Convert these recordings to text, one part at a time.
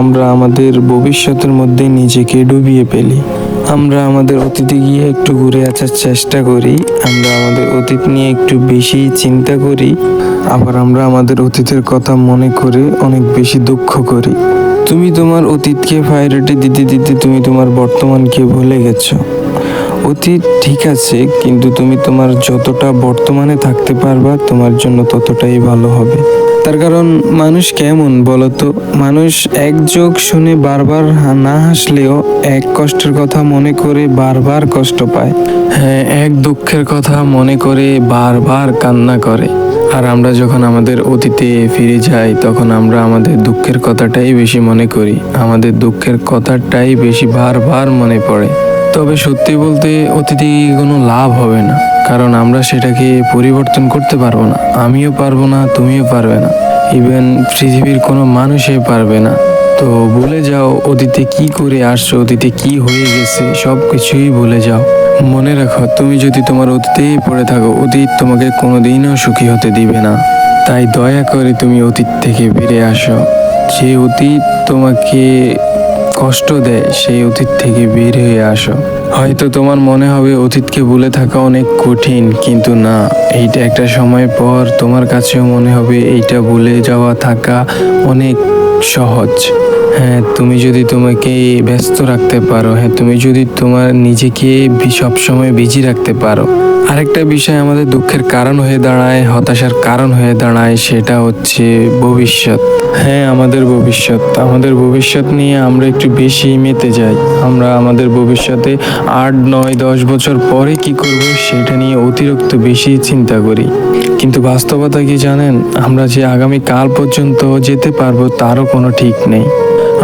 আমরা আমাদের ভবিষ্যতের মধ্যে নিজেকে ডুবিয়ে ফেলি। আমরা আমাদের অতীতে গিয়ে একটু ঘুরে আসার চেষ্টা করি, আমরা আমাদের অতীত নিয়ে একটু বেশি চিন্তা করি, আবার আমরা আমাদের অতীতের কথা মনে করে অনেক বেশি দুঃখ করি। তুমি তোমার অতীতকে প্রায়োরিটি দিতে দিতে তুমি তোমার বর্তমানকে ভুলে গেছো। অতীত ঠিক আছে, কিন্তু তুমি তোমার যতটা বর্তমানে থাকতে পারবা, তোমার জন্য ততটাই ভালো হবে। তার কারণ মানুষ কেমন বলতো? মানুষ এক যোগ শুনে বারবার না হাসলেও এক কষ্টের কথা মনে করে বারবার কষ্ট পায়। হ্যাঁ এক দুঃখের কথা মনে করে বারবার কান্না করে। আর আমরা যখন আমাদের অতীতে ফিরে যাই, তখন আমরা আমাদের দুঃখের কথাটাই বেশি মনে করি। আমাদের দুঃখের কথাটাই বেশি বারবার মনে পড়ে। তবে সত্যি বলতে গিয়ে কোনো লাভ হবে না, কারণ আমরা সেটাকে পরিবর্তন করতে পারব না। আমিও পারব না, তুমিও পারবে না। ইভেন পৃথিবীর কোনো মানুষই পারবে না। তো ভুলে যাও, অতীতে কি করে আসছো, অতীতে কি হয়ে গেছে সব কিছুই ভুলে যাও। মনে রাখো, তুমি যদি তোমার অতীতেই পড়ে থাকো, অতীত তোমাকে কোনোদিনও সুখী হতে দিবে না। তাই দয়া করে তুমি অতীত থেকে ফিরে আসো। যে অতীত তোমাকে কষ্ট দেয় সেই অতীত থেকে বের হয়ে আসো। হয়তো তোমার মনে হবে অতীতকে ভুলে থাকা অনেক কঠিন, কিন্তু না, এইটা একটা সময় পর তোমার কাছেও মনে হবে এইটা ভুলে যাওয়া থাকা অনেক সহজ। হ্যাঁ তুমি যদি তোমাকে ব্যস্ত রাখতে পারো হ্যাঁ তুমি যদি তোমার নিজেকে সবসময় বিজি রাখতে পারো। আরেকটা বিষয় আমাদের দুঃখের কারণ হয়ে দাঁড়ায়, হতাশার কারণ হয়ে দাঁড়ায়, সেটা হচ্ছে ভবিষ্যৎ। হ্যাঁ আমাদের ভবিষ্যৎ। আমাদের ভবিষ্যৎ নিয়ে আমরা একটু বেশি মেতে যাই। আমরা আমাদের ভবিষ্যতে আট, নয়, দশ বছর পরে কি করব সেটা নিয়ে অতিরিক্ত বেশি চিন্তা করি। কিন্তু বাস্তবতা কি জানেন? আমরা যে আগামী কাল পর্যন্ত যেতে পারব তারও কোনো ঠিক নেই।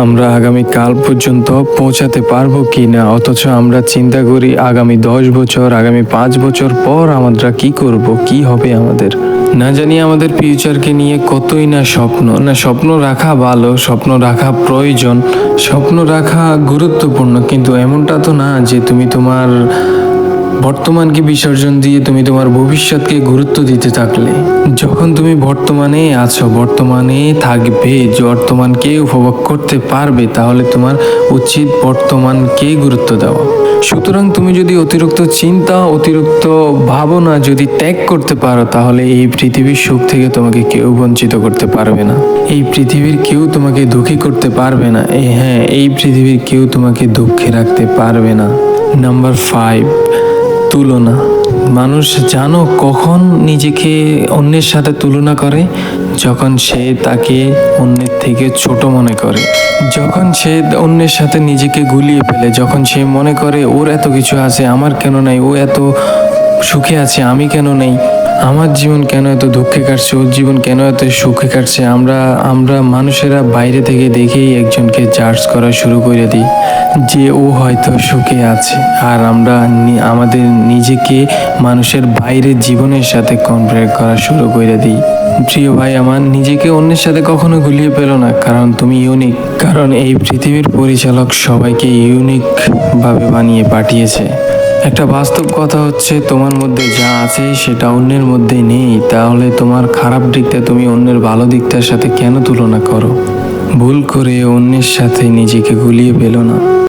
আমরা আগামী কাল পর্যন্ত পৌঁছাতে পারব কি না? অথচ আমরা চিন্তা করি আগামী দশ বছর, আগামী পাঁচ বছর পর আমরা কি করব, কি হবে আমাদের? না জানি আমাদের ফিউচারকে নিয়ে কতই না স্বপ্ন। না, স্বপ্ন রাখা ভালো, স্বপ্ন রাখা প্রয়োজন, স্বপ্ন রাখা গুরুত্বপূর্ণ। কিন্তু এমনটা তো না যে তুমি তোমার বর্তমানকে বিসর্জন দিয়ে তুমি তোমার ভবিষ্যৎকে গুরুত্ব দিতে থাকলে? যখন তুমি বর্তমানে আছো, বর্তমানে থাকবে বর্তমানকে উপভোগ করতে পারবে, তাহলে তোমার উচিত বর্তমানকে গুরুত্ব দেওয়া। সুতরাং তুমি যদি অতিরিক্ত চিন্তা, অতিরিক্ত ভাবনা যদি ত্যাগ করতে পারো, তাহলে এই পৃথিবীর সুখ থেকে তোমাকে কেউ বঞ্চিত করতে পারবে না। এই পৃথিবীর কেউ তোমাকে দুঃখী করতে পারবে না। হ্যাঁ এই পৃথিবীর কেউ তোমাকে দুঃখে রাখতে পারবে না। নাম্বার ফাইভ তুলনা। মানুষ জানো কখন নিজেকে অন্যের সাথে তুলনা করে? যখন সে তাকে অন্যের থেকে ছোট মনে করে। যখন সে অন্যের সাথে নিজেকে গুলিয়ে ফেলে। যখন সে মনে করে, ওর এত কিছু আছে, আমার কেন নাই? ও এত সুখে আছে, আমি কেন নেই? আমার জীবন কেন এত দুঃখে কাটছে? ওর জীবন কেন এত সুখে কাটছে? আমরা আমরা মানুষেরা বাইরে থেকে দেখেই একজনকে জাজ করা শুরু করে দিই যে ও হয়তো সুখে আছে। আর আমরা আমাদের নিজেকে মানুষের বাইরের জীবনের সাথে কম্পেয়ার করা শুরু করে দিই। প্রিয় ভাই আমার, নিজেকে অন্যের সাথে কখনো গুলিয়ে পেল না, কারণ তুমি ইউনিক কারণ এই পৃথিবীর পরিচালক সবাইকে ইউনিকভাবে বানিয়ে পাঠিয়েছে। একটা বাস্তব কথা হচ্ছে, তোমার মধ্যে যা আছে সেটা অন্যের মধ্যে নেই। তাহলে তোমার খারাপ দিকটা তুমি অন্যের ভালো দিকটার সাথে কেন তুলনা করো? ভুল করে অন্যের সাথে নিজেকে গুলিয়ে পেল না।